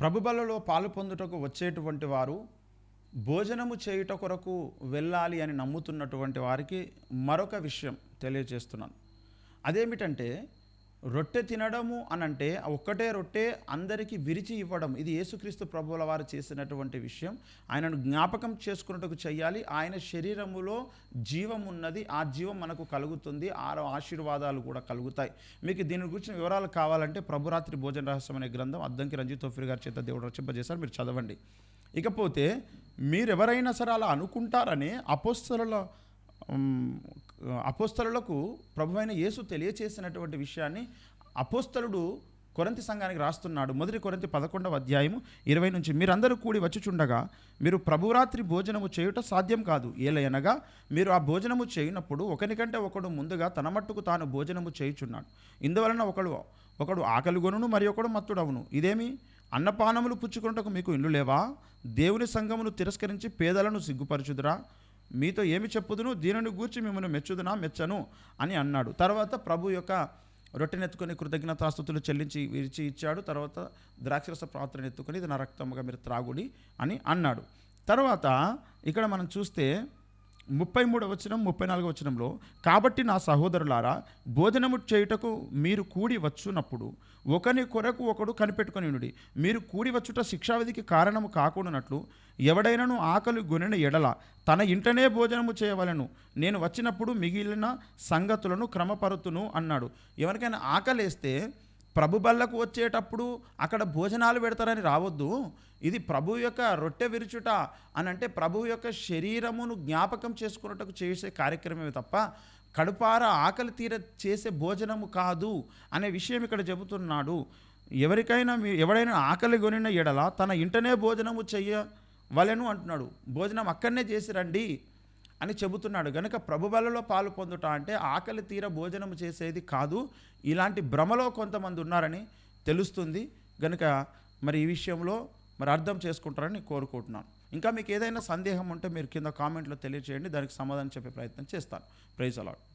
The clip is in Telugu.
ప్రభుబలలో పాలు పొందుటకు వచ్చేటువంటి వారు భోజనము చేయుట కొరకు వెళ్ళాలి అని నమ్ముతున్నటువంటి వారికి మరొక విషయం తెలియజేస్తున్నాను. అదేమిటంటే రొట్టె తినడము అనంటే ఒక్కటే రొట్టె అందరికీ విరిచి ఇవ్వడం. ఇది యేసుక్రీస్తు ప్రభువుల వారు చేసినటువంటి విషయం. ఆయనను జ్ఞాపకం చేసుకున్నట్టుకు చేయాలి ఆయన శరీరములో జీవం ఉన్నది ఆ జీవం మనకు కలుగుతుంది. ఆరో ఆశీర్వాదాలు కూడా కలుగుతాయి. మీకు దీని గురించి వివరాలు కావాలంటే ప్రభురాత్రి భోజన రహస్యం అనే గ్రంథం అద్దంకి రంజిత్ తోఫీర్ గారి చేత దేవుడు రచింపజేశారు. మీరు చదవండి. ఇకపోతే మీరు ఎవరైనా సరే అలా అనుకుంటారని అపోస్తల అపోస్తలులకు ప్రభు అయిన యేసు తెలియచేసినటువంటి విషయాన్ని అపోస్తలుడు కొరంతి సంఘానికి రాస్తున్నాడు. మొదటి కొరంతి పదకొండవ అధ్యాయము ఇరవై నుంచి మీరందరూ కూడి వచ్చుచుండగా మీరు ప్రభురాత్రి భోజనము చేయుట సాధ్యం కాదు. ఏలయనగా మీరు ఆ భోజనము చేయనప్పుడు ఒకనికంటే ఒకడు ముందుగా తన మట్టుకు తాను భోజనము చేయుచున్నాడు. ఇందువలన ఒకడు ఒకడు ఆకలిగొనును మరి ఒకడు మత్తుడవును. ఇదేమి? అన్నపానములు పుచ్చుకున్నటకు మీకు ఇల్లు లేవా? దేవుని సంఘమును తిరస్కరించి పేదలను సిగ్గుపరచుదురా? మీతో ఏమి చెప్పుదును? దీనిని గూర్చి మిమ్మల్ని మెచ్చుదునా? మెచ్చను అని అన్నాడు. తర్వాత ప్రభు యొక్క రొట్టెనెత్తుకొని కృతజ్ఞతాస్తుతులు చెల్లించి విరిచి ఇచ్చాడు. తర్వాత ద్రాక్షరస పాత్రను ఎత్తుకొని ఇది నా రక్తముగా మీరు త్రాగుడి అని అన్నాడు. తర్వాత ఇక్కడ మనం చూస్తే ముప్పై మూడు వచనం ముప్పై నాలుగు వచనంలో కాబట్టి నా సహోదరులారా భోజనము చేయుటకు మీరు కూడి వచ్చునప్పుడు ఒకని కొరకు ఒకడు కనిపెట్టుకొని ఉండి మీరు కూడి వచ్చుట శిక్షావిధికి కారణము కాకుండానట్లు ఎవడైనను ఆకలి గొనిన ఎడల తన ఇంటనే భోజనము చేయవలను. నేను వచ్చినప్పుడు మిగిలిన సంగతులను క్రమపరుతును అన్నాడు. ఎవరికైనా ఆకలేస్తే ప్రభు బల్లకు వచ్చేటప్పుడు అక్కడ భోజనాలు పెడతారని రావద్దు. ఇది ప్రభు యొక్క రొట్టె విరుచుట అని అంటే ప్రభు యొక్క శరీరమును జ్ఞాపకం చేసుకున్నట్టుకు చేసే కార్యక్రమమే తప్ప కడుపార ఆకలి తీర చేసే భోజనము కాదు అనే విషయం ఇక్కడ చెబుతున్నాడు. ఎవరికైనా మీ ఎవడైనా ఆకలి కొనిన ఎడల తన ఇంటనే భోజనము చెయ్యవలెను అంటున్నాడు. భోజనం అక్కడనే చేసి రండి. అని చెబుతున్నాడు. గనుక ప్రభుబలలో పాలు పొందుట అంటే ఆకలి తీర భోజనం చేసేది కాదు. ఇలాంటి భ్రమలో కొంతమంది ఉన్నారని తెలుస్తుంది. గనుక మరి ఈ విషయంలో మరి అర్థం చేసుకుంటారని కోరుకుంటున్నాను. ఇంకా మీకు ఏదైనా సందేహం ఉంటే మీరు కింద కామెంట్లో తెలియచేయండి. దానికి సమాధానం చెప్పే ప్రయత్నం చేస్తాను. ప్రైజ్ అలాడ్.